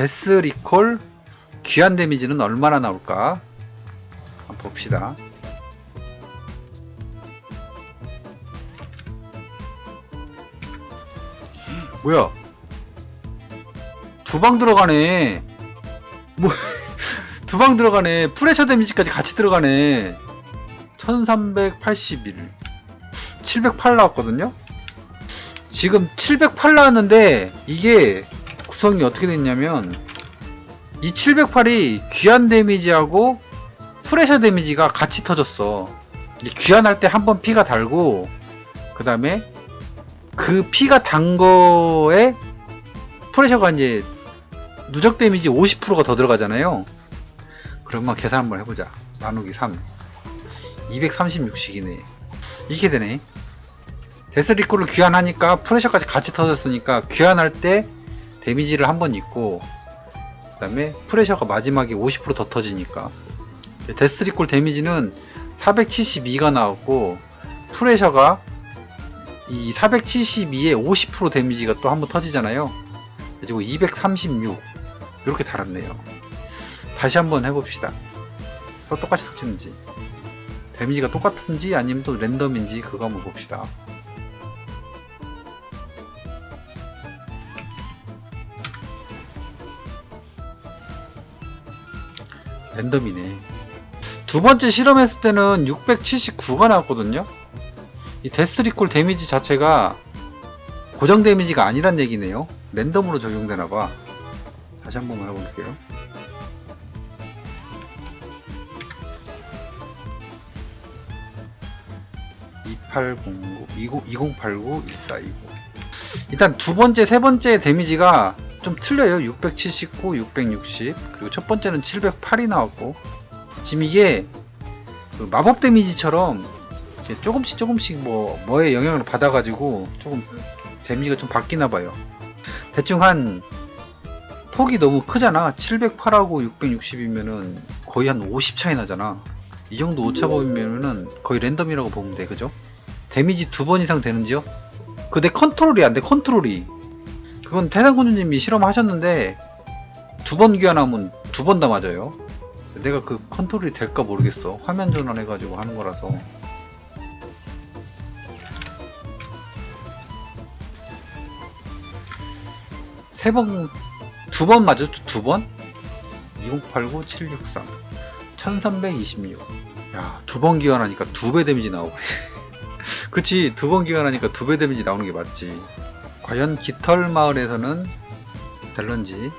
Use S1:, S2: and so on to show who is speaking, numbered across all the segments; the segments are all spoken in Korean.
S1: 데스 리콜 귀한 데미지는 얼마나 나올까? 한번 봅시다. 뭐야? 두 방 들어가네. 뭐, 두 방 들어가네. 프레셔 데미지까지 같이 들어가네. 1381. 708 나왔거든요? 지금 708 나왔는데, 이게 구성이 어떻게 됐냐면, 이 708이 귀한 데미지하고 프레셔 데미지가 같이 터졌어. 귀환할 때 한 번 피가 달고, 그 다음에 그 피가 단 거에 프레셔가 이제 누적 데미지 50%가 더 들어가잖아요. 그러면 계산 한번 해보자. 나누기 3. 236씩이네. 이게 되네. 데스리콜을 귀환하니까 프레셔까지 같이 터졌으니까 귀환할 때 데미지를 한 번 입고 그 다음에 프레셔가 마지막에 50%더 터지니까 데스리콜 데미지는 472가 나왔고 프레셔가 이 472에 50% 데미지가 또 한 번 터지잖아요. 그리고 236 이렇게 달았네요. 다시 한번 해봅시다. 또 똑같이 터지는지 데미지가 똑같은지 아니면 또 랜덤인지 그거 한번 봅시다. 랜덤이네. 두 번째 실험했을 때는 679가 나왔거든요. 이 데스리콜 데미지 자체가 고정 데미지가 아니란 얘기네요. 랜덤으로 적용되나봐. 다시 한 번만 해볼게요. (2809) 20, 2089 1429 일단 두 번째 세 번째 데미지가 좀 틀려요 679 660 그리고 첫 번째는 708이 나왔고 지금 이게 그 마법 데미지처럼 조금씩 조금씩 뭐 뭐의 영향을 받아가지고 조금 데미지가 좀 바뀌나 봐요. 대충 한 폭이 너무 크잖아. 708하고 660이면은 거의 한 50 차이 나잖아. 이 정도 오차 범위면은 거의 랜덤이라고 보면 돼, 그죠? 데미지 두 번 이상 되는지요? 그내 컨트롤이 안 돼, 컨트롤이. 그건 태상군주님이 실험하셨는데 두 번 귀환하면 두 번 다 맞아요. 내가 그 컨트롤이 될까 모르겠어. 화면 전환해가지고 하는 거라서. 세 번, 두 번 맞았죠? 두 번? 2089, 763. 1326. 야, 두 번 기환하니까 두 배 데미지 나오고. 그치, 두 번 기환하니까 두 배 데미지 나오는 게 맞지. 과연 깃털 마을에서는 될런지.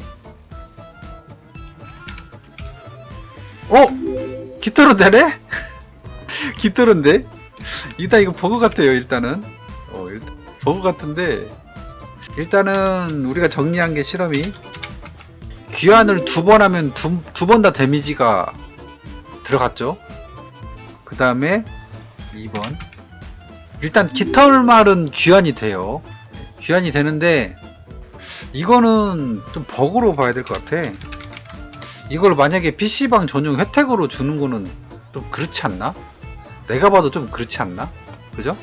S1: 어? 깃털은 되네? 깃털은데? 일단 이거 버그 같아요, 일단은. 어, 일단, 버그 같은데. 일단은 우리가 정리한 게 실험이 귀환을 두 번 하면 두 번 다 데미지가 들어갔죠. 그 다음에 2번. 일단 깃털말은 귀환이 돼요. 귀환이 되는데 이거는 좀 버그로 봐야 될 것 같아. 이걸 만약에 PC방 전용 혜택으로 주는 거는 좀 그렇지 않나? 내가 봐도 좀 그렇지 않나? 그죠?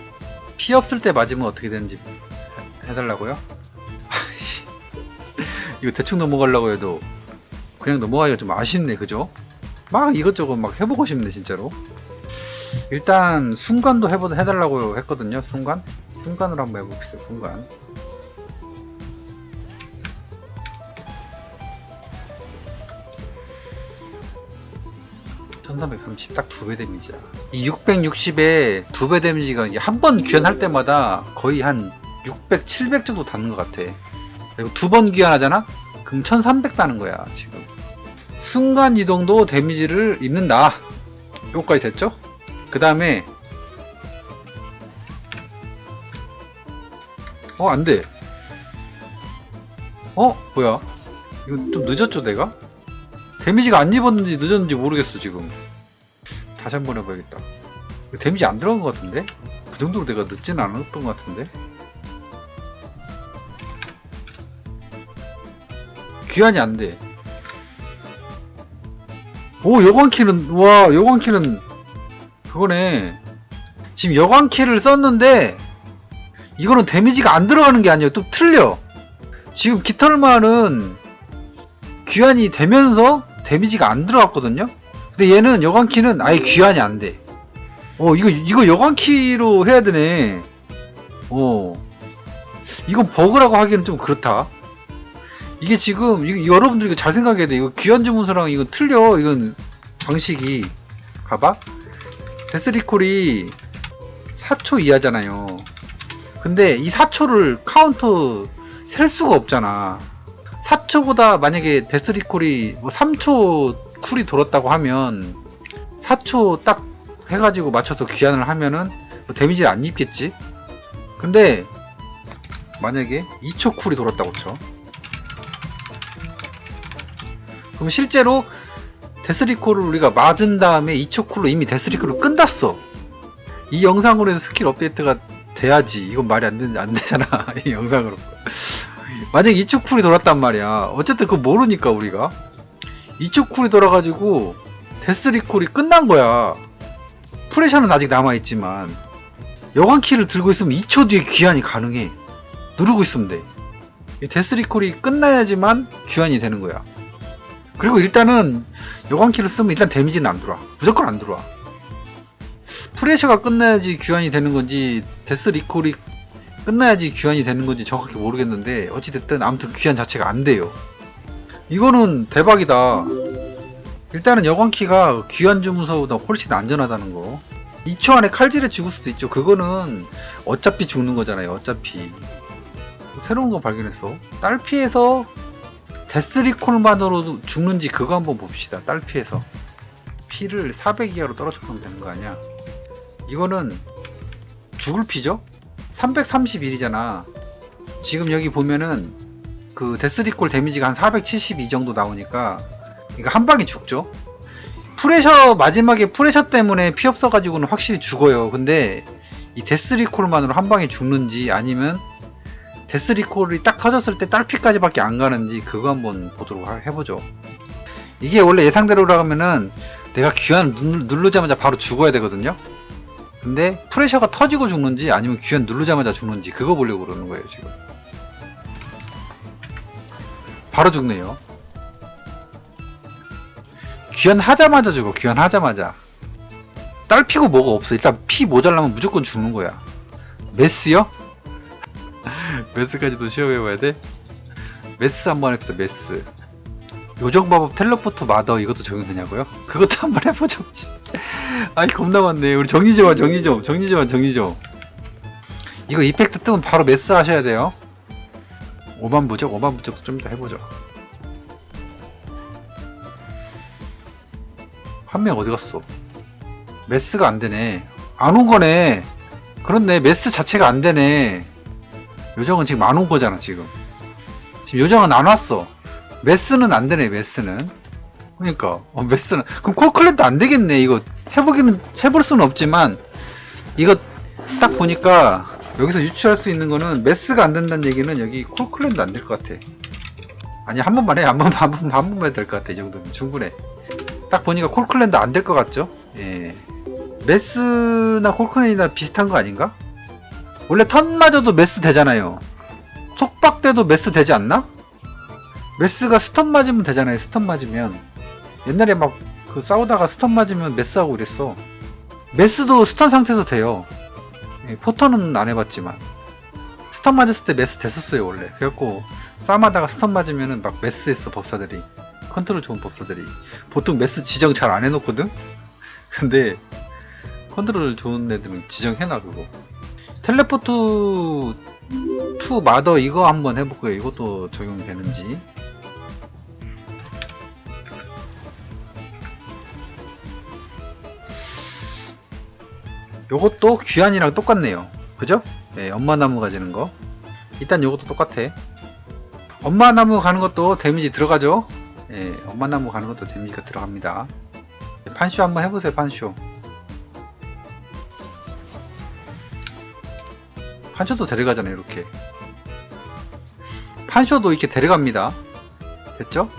S1: 피 없을 때 맞으면 어떻게 되는지 해달라고요? 이거 대충 넘어가려고 해도 그냥 넘어가기가 좀 아쉽네 그죠? 막 이것저것 막 해보고 싶네 진짜로 일단 순간도 해보 해달라고 했거든요 순간 순간으로 한번 해봅시다 순간 1330 딱 두 배 데미지야 이 660에 두 배 데미지가 한번 귀환할 때마다 거의 한 600, 700 정도 닿는 것 같아 그리고 두 번 귀환하잖아? 그럼 1300 따는 거야 지금 순간 이동도 데미지를 입는다 요까지 됐죠? 그 다음에 어 안 돼 어 뭐야 이거 좀 늦었죠 내가? 데미지가 안 입었는지 늦었는지 모르겠어 지금 다시 한 번 해봐야겠다 이거 데미지 안 들어간 것 같은데? 그 정도로 내가 늦지는 않았던 것 같은데? 귀환이 안 돼. 오, 여광키는, 와, 여광키는, 그거네. 지금 여광키를 썼는데, 이거는 데미지가 안 들어가는 게 아니에요. 또 틀려. 지금 깃털만은, 귀환이 되면서 데미지가 안 들어갔거든요. 근데 얘는 여광키는 아예 귀환이 안 돼. 어 이거 이거 여광키로 해야 되네. 어 이건 버그라고 하기는 좀 그렇다. 이게 지금 이거 여러분들 이거 잘 생각해야 돼. 이거 귀환 주문서랑 이거 틀려. 이건 방식이 봐봐. 데스리콜이 4초 이하잖아요. 근데 이 4초를 카운터 셀 수가 없잖아. 4초보다 만약에 데스리콜이 뭐 3초 쿨이 돌았다고 하면 4초 딱 해가지고 맞춰서 귀환을 하면은 뭐 데미지를 안 입겠지. 근데 만약에 2초 쿨이 돌았다고 쳐. 그럼 실제로 데스리콜을 우리가 맞은 다음에 2초 쿨로 이미 데스리콜을 끝났어. 이 영상으로 해서 스킬 업데이트가 돼야지. 이건 말이 안, 되, 안 되잖아. 이 영상으로. 만약에 2초 쿨이 돌았단 말이야. 어쨌든 그거 모르니까 우리가. 2초 쿨이 돌아가지고 데스리 콜이 끝난 거야. 프레셔는 아직 남아있지만 여광키를 들고 있으면 2초 뒤에 귀환이 가능해. 누르고 있으면 돼. 이 데스리 콜이 끝나야지만 귀환이 되는 거야. 그리고 일단은 여광키를 쓰면 일단 데미지는 안 들어와. 무조건 안 들어와. 프레셔가 끝나야지 귀환이 되는 건지 데스 리콜이 끝나야지 귀환이 되는 건지 정확히 모르겠는데 어찌됐든 아무튼 귀환 자체가 안 돼요. 이거는 대박이다. 일단은 여광키가 귀환 주문서보다 훨씬 안전하다는 거. 2초 안에 칼질해 죽을 수도 있죠. 그거는 어차피 죽는 거잖아요. 어차피. 새로운 거 발견했어. 딸피에서 데스리콜만으로 죽는지 그거 한번 봅시다. 딸피에서. 피를 400 이하로 떨어져면 되는 거 아니야? 이거는 죽을 피죠? 331이잖아. 지금 여기 보면은 그 데스리콜 데미지가 한 472 정도 나오니까 이거 한 방에 죽죠? 프레셔 마지막에 프레셔 때문에 피 없어 가지고는 확실히 죽어요. 근데 이 데스리콜만으로 한 방에 죽는지 아니면 데스리콜이 딱 터졌을 때 딸피까지밖에 안 가는지 그거 한번 보도록 하- 해보죠. 이게 원래 예상대로라면은 내가 귀환 누- 누르자마자 바로 죽어야 되거든요. 근데 프레셔가 터지고 죽는지 아니면 귀환 누르자마자 죽는지 그거 보려고 그러는 거예요 지금. 바로 죽네요. 귀환 하자마자 죽어. 귀환 하자마자. 딸 피고 뭐가 없어. 일단 피 모자라면 무조건 죽는 거야. 메스요? 메스까지도 시험해봐야 돼? 메스 한번 해봅시다. 메스. 요정 마법 텔레포트 마더 이것도 적용되냐고요? 그것도 한번 해보죠. 씨. 아이 겁나 많네. 우리 정리 좀, 정리 좀, 정리 좀, 정리 좀. 이거 이펙트 뜨면 바로 메스 하셔야 돼요. 5만 부적, 5만 부적도 좀 이따 해보죠. 한 명 어디 갔어? 메스가 안 되네. 안 온 거네. 그렇네. 메스 자체가 안 되네. 요정은 지금 안 온 거잖아, 지금. 지금 요정은 안 왔어. 메스는 안 되네, 메스는. 그러니까 어, 메스는 그럼 콜클랜도 안 되겠네. 이거 해보기는 해볼 수는 없지만 이거 딱 보니까 여기서 유추할 수 있는 거는 메스가 안 된다는 얘기는 여기 콜클랜도 안 될 것 같아. 아니 한 번만 해, 한 번만 한 번만 한 번만 될 것 같아. 이 정도면 충분해. 딱 보니까 콜클랜도 안 될 것 같죠? 예. 메스나 콜클랜이나 비슷한 거 아닌가? 원래 턴마저도 메스 되잖아요. 속박 때도 메스 되지 않나? 메스가 스턴 맞으면 되잖아요. 스턴 맞으면 옛날에 막 그 싸우다가 스턴 맞으면 메스하고 이랬어. 메스도 스턴 상태에서 돼요. 예, 포터는 안 해봤지만 스턴 맞았을 때 메스 됐었어요 원래. 그래갖고 싸움하다가 스턴 맞으면은 막 메스했어 법사들이. 컨트롤 좋은 법사들이. 보통 메스 지정 잘 안 해놓거든. 근데 컨트롤 좋은 애들은 지정해놔 그거. 텔레포트 2 마더 이거 한번 해볼게요. 이것도 적용되는지. 요것도 귀환이랑 똑같네요. 그죠? 네, 엄마 나무 가지는 거. 일단 요것도 똑같아. 엄마 나무 가는 것도 데미지 들어가죠? 예, 엄마 나무 가는 것도 데미지가 들어갑니다. 네, 판쇼 한번 해보세요, 판쇼. 판쇼도 데려가잖아요, 이렇게. 판쇼도 이렇게 데려갑니다. 됐죠?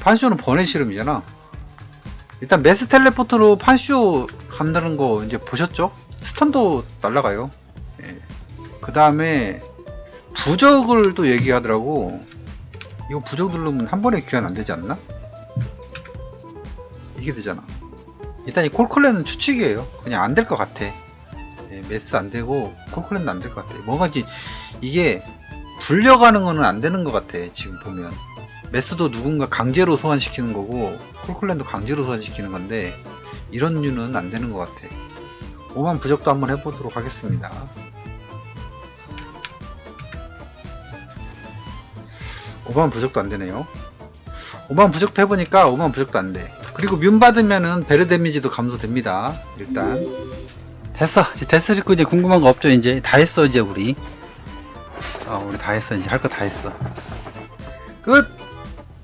S1: 판쇼는 번외 실험이잖아. 일단 메스 텔레포트로 판쇼 간다는 거 이제 보셨죠? 스턴도 날라가요. 그 다음에 부적을 또 얘기하더라고. 이거 부적 누르면 한 번에 귀환 안 되지 않나? 이게 되잖아. 일단 이 콜콜레는 추측이에요. 그냥 안 될 것 같아. 예, 메스 안 되고 콜콜레는 안될 것 같아. 뭐가지 이게 불려가는 거는 안 되는 것 같아. 지금 보면 메스도 누군가 강제로 소환시키는 거고 콜콜랜도 강제로 소환시키는 건데 이런 류는 안 되는 것 같아. 5만 부적도 한번 해보도록 하겠습니다. 5만 부적도 안 되네요. 5만 부적도 해보니까 5만 부적도 안 돼. 그리고 뮨 받으면은 베르 데미지도 감소됩니다. 일단. 됐어. 이제 됐으니까 이제 궁금한 거 없죠, 이제. 다 했어, 이제 우리. 어, 우리 다 했어. 이제 할 거 다 했어. 끝!